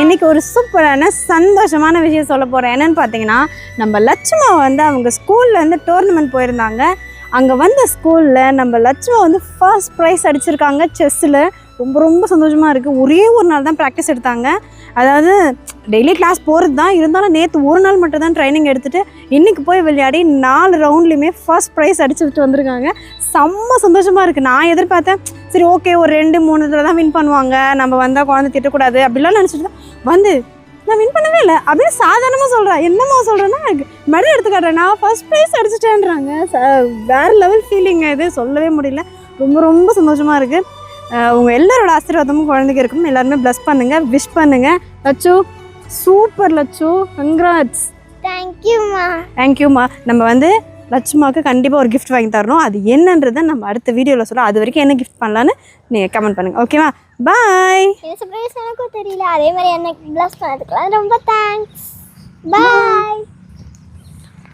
இன்னைக்கு ஒரு சூப்பரான சந்தோஷமான விஷயம் சொல்ல போகிறேன் என்னென்னு பார்த்தீங்கன்னா நம்ம லட்சுமா வந்து அவங்க ஸ்கூலில் வந்து டோர்னமெண்ட் போயிருந்தாங்க. அங்கே வந்த ஸ்கூலில் நம்ம லட்சுமா வந்து ஃபர்ஸ்ட் ப்ரைஸ் அடிச்சிருக்காங்க செஸ்ஸில் ரொம்ப ரொம்ப சந்தோஷமாக இருக்குது ஒரே ஒரு நாள் தான் ப்ராக்டிஸ் எடுத்தாங்க. அதாவது டெய்லி கிளாஸ் போகிறது தான். இருந்தாலும் நேற்று ஒரு நாள் மட்டும் தான் ட்ரைனிங் எடுத்துகிட்டு இன்றைக்கி போய் விளையாடி நாலு ரவுண்ட்லேயுமே ஃபர்ஸ்ட் ப்ரைஸ் அடிச்சுட்டு வந்திருக்காங்க. செம்ம சந்தோஷமாக இருக்குது நான் எதிர்பார்த்தேன் சரி ஓகே ஒரு ரெண்டு மூணு இதில் தான் வின் பண்ணுவாங்க. நம்ம வந்தால் குழந்தை திட்டக்கூடாது. அப்படிலாம் நினச்சிட்டு தான். வந்து நான் வின் பண்ணவே இல்லை. அப்படின்னு சாதாரணமாக சொல்கிறேன் என்னம்மா சொல்கிறேன்னா மெடல் எடுத்துக்காட்டுறேன் நான் ஃபர்ஸ்ட் ப்ரைஸ் அடிச்சிட்டேன்றாங்க. ச- வேறு லெவல் ஃபீலிங் இது. சொல்லவே முடியல. ரொம்ப ரொம்ப சந்தோஷமாக இருக்குது உங்கள் எல்லாரோட ஆசீர்வாதமும் குழந்தைக்கு இருக்கும் எல்லாருமே ப்ளஸ் பண்ணுங்கள் விஷ் பண்ணுங்கள் லட்சு சூப்பர் லட்சு கங்க்ராட்ஸ் தேங்க்யூம்மா தேங்க்யூம்மா நம்ம வந்து லட்சுமாவுக்கு கண்டிப்பாக ஒரு கிஃப்ட் வாங்கி தரணும். அது என்னன்றதை நம்ம அடுத்த வீடியோவில் சொல்ல அது வரைக்கும் என்ன கிஃப்ட் பண்ணலான்னு நீங்கள் கமெண்ட் பண்ணுங்கள் ஓகேவா பாய் சர்ப்ரைஸ் எனக்கும் தெரியல. அதே மாதிரி என்ன ப்ளஸ் பண்ணதுக்கெல்லாம் ரொம்ப தேங்க்ஸ் பாய்